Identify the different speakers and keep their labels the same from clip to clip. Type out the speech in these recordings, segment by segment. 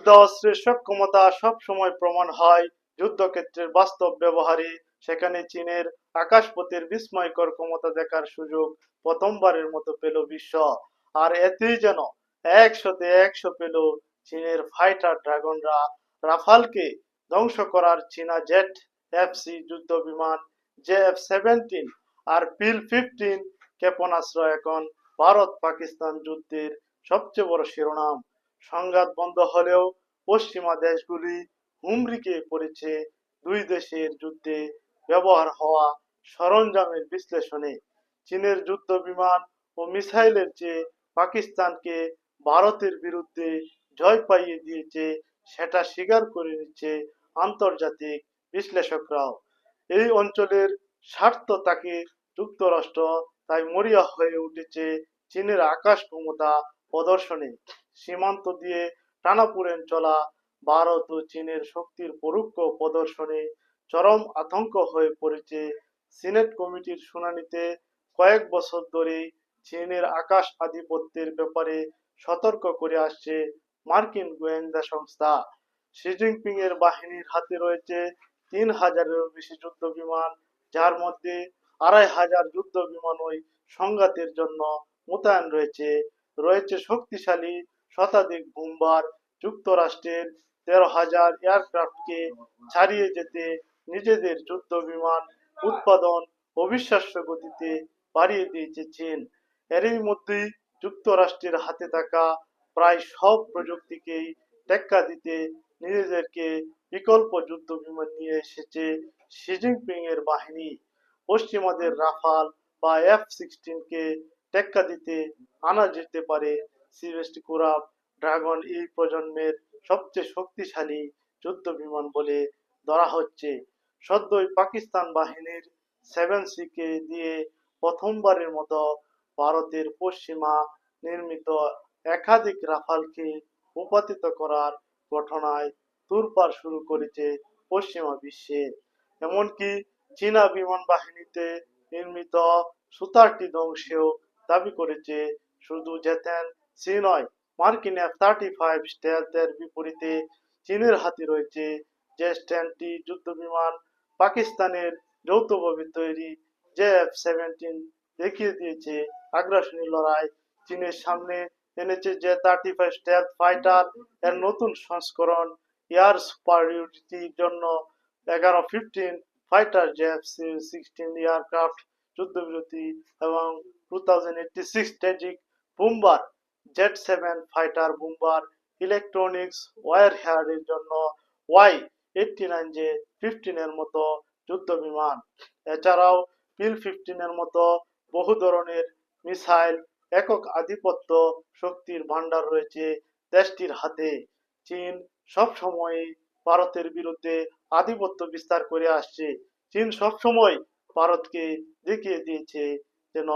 Speaker 1: যুদ্ধ অস্ত্রের সক্ষমতা সবসময় প্রমাণ হয় যুদ্ধক্ষেত্রের বাস্তব ব্যবহারে। সেখানে চীনের আকাশপথের বিস্ময়কর ক্ষমতা দেখার সুযোগ প্রথমবারের মতো পেল বিশ্ব। আর এতেই যেন একশোতে একশো পেল চীনের ফাইটার ড্রাগনরা। রাফালকে ধ্বংস করার চীনা জেট এফসি যুদ্ধ বিমান, জে এফ সেভেন্টিন আর পিল ফিফটিন ক্ষেপণাস্ত্র এখন ভারত পাকিস্তান যুদ্ধের সবচেয়ে বড় শিরোনাম। সংঘাত বন্ধ হলেও পশ্চিমা দেশগুলি হুমড়িকে পড়েছে। দুই দেশের যুদ্ধে ব্যবহার হওয়া সরঞ্জামের বিশ্লেষণে চীনের যুদ্ধ বিমান ও মিসাইলের চেয়ে পাকিস্তানকে ভারতের বিরুদ্ধে জয় পাইয়ে দিয়েছে সেটা স্বীকার করে নিচ্ছে আন্তর্জাতিক বিশ্লেষকরাও। এই অঞ্চলের স্বার্থ তাকে যুক্তরাষ্ট্র তাই মরিয়া হয়ে উঠেছে চীনের আকাশ ক্ষমতা প্রদর্শনে। সীমান্ত দিয়ে টানাপুরেন চলা, ভারত ও চীনের শক্তির পরোক্ষ প্রদর্শনে চরম আতঙ্ক হয়ে পড়েছে সিনেট কমিটির শুনানিতে। কয়েক বছর ধরে চীনের আকাশ আধিপত্যের ব্যাপারে সতর্ক করে আসছে মার্কিন গোয়েন্দা সংস্থা। শি জিনপিং এর বাহিনীর হাতে রয়েছে তিন হাজারেরও বেশি যুদ্ধ বিমান, যার মধ্যে আড়াই হাজার যুদ্ধ বিমান ওই সংঘাতের জন্য মোতায়েন রয়েছে। রয়েছে শক্তিশালী শতাধিক বুমবার যুক্তরাষ্ট্রের তেরো হাজার এয়ারক্রাফটকে ছাড়িয়ে যেতে নিজেদের যুদ্ধ বিমান উৎপাদন অবিশ্বাস্য গতিতে বাড়িয়ে দিয়েছে চীন। এরই মধ্যেই যুক্তরাষ্ট্রের হাতে থাকা প্রায় সব প্রযুক্তিকেই টেক্কা দিতে নিজেদেরকে বিকল্প যুদ্ধ বিমান নিয়ে এসেছে শি জিনপিং এর বাহিনী। পশ্চিমাদের রাফাল বা এফ সিক্সটিনকে টেক্কা দিতে আনা যেতে পারে সিভেস্টি কুরাব ড্রাগন এই প্রজন্মের সবচেয়ে শক্তিশালী যুদ্ধ বিমান বলে ধরা হচ্ছে। সদ্যই পাকিস্তান বাহিনীর সেভেন সি কে দিয়ে প্রথমবারের মতো ভারতের পশ্চিমা নির্মিত একাধিক রাফালকে উপাতিত করার ঘটনায় তোড়পাড় শুরু করেছে পশ্চিমা বিশ্বে। এমনকি চীনা বিমান বাহিনীতে নির্মিত সুতারটি ধ্বংসেও দাবি করেছে শুধু জেতেন সি নয় মার্কিন এফ থার্টি ফাইভ স্টেলথের বিপরীতে চীনের হাতে রয়েছে যে স্ট্যান্ডটি যুদ্ধ বিমান পাকিস্তানের যৌথভাবে তৈরি জে এফ সেভেন্টিন দেখিয়ে দিয়েছে আগ্রাসনী লড়াই। চীনের সামনে এনেছে যে থার্টি ফাইভ স্টেলথ ফাইটার এর নতুন সংস্করণ এয়ার সুপারিয়রিটির জন্য এগারো fifteen fighter JF sixteen aircraft যুদ্ধবিরতি এবং two thousand eighty six strategic bomber jet seven, fighter, bomber, electronics, war হেয়ারের জন্য Y eighty nine J fifteen এর মতো যুদ্ধ বিমান এছাড়াও পিল ফিফটিন এর মতো বহু ধরনের মিসাইল, একক আধিপত্য শক্তির ভান্ডার রয়েছে দেশটির হাতে। চীন সবসময় ভারতের বিরুদ্ধে আধিপত্য বিস্তার করে আসছে। চীন সবসময় ভারতকে দেখিয়ে দিয়েছে যেন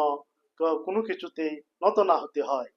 Speaker 1: কোনো কিছুতেই নত না হতে হয়।